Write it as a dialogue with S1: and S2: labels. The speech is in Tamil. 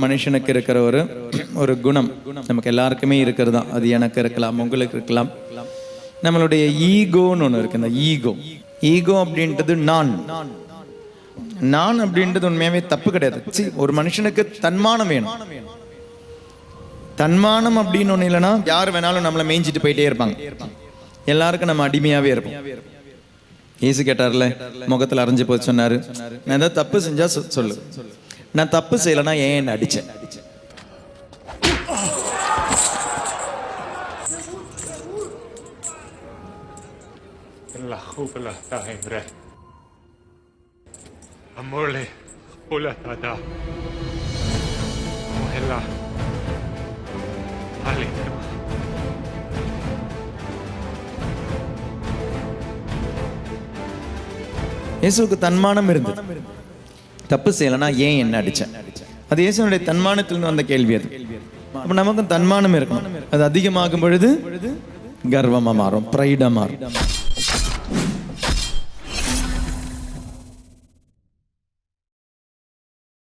S1: மனுஷனுக்கு இருக்கிற ஒரு ஒரு குணம். நமக்கு எல்லாருக்குமே இருக்கிறது தான் அது எனக்கு இருக்கலாம் உங்களுக்கு இருக்கலாம். நம்மளுடைய ஈகோன்னு ஒன்று இருக்கு. இந்த ஈகோ. ஈகோ அப்படின்றது நான். நான் அப்படின்றது உண்மையாவே தப்பு கிடையாது. சி ஒரு மனுஷனுக்கு தன்மானம் வேணும். தன்மானம் அப்படின்னு ஒண்ணு இல்லைன்னா யார் வேணாலும் நம்மளை மேய்ஞ்சிட்டு போயிட்டே இருப்பாங்க. எல்லாருக்கும் நம்ம அடிமையாவே இருப்போம். ஏசு கேட்டார்ல முகத்துல அரைஞ்சு போய் சொன்னாரு. நான் ஏதாவது தப்பு செஞ்சா சொ- சொல்லு. நான் தப்பு செய்யலைன்னா ஏன் என்ன அடிச்சேன்
S2: Lahu pala tayo, bre. Amole, pula tada. Mohela. Ali,
S1: இயேசுவுக்கு தன்மானம் இருந்தது தப்பு செய்யலைன்னா ஏன் என்ன அடிச்சேன் அது இயேசுனுடைய தன்மானத்திலிருந்து வந்த கேள்வி அது. அப்போ நமக்கும் தன்மானம் இருக்கணும். அது அதிகமாகும் பொழுது கர்வமா மாறும் ப்ரைடாக மாறும்.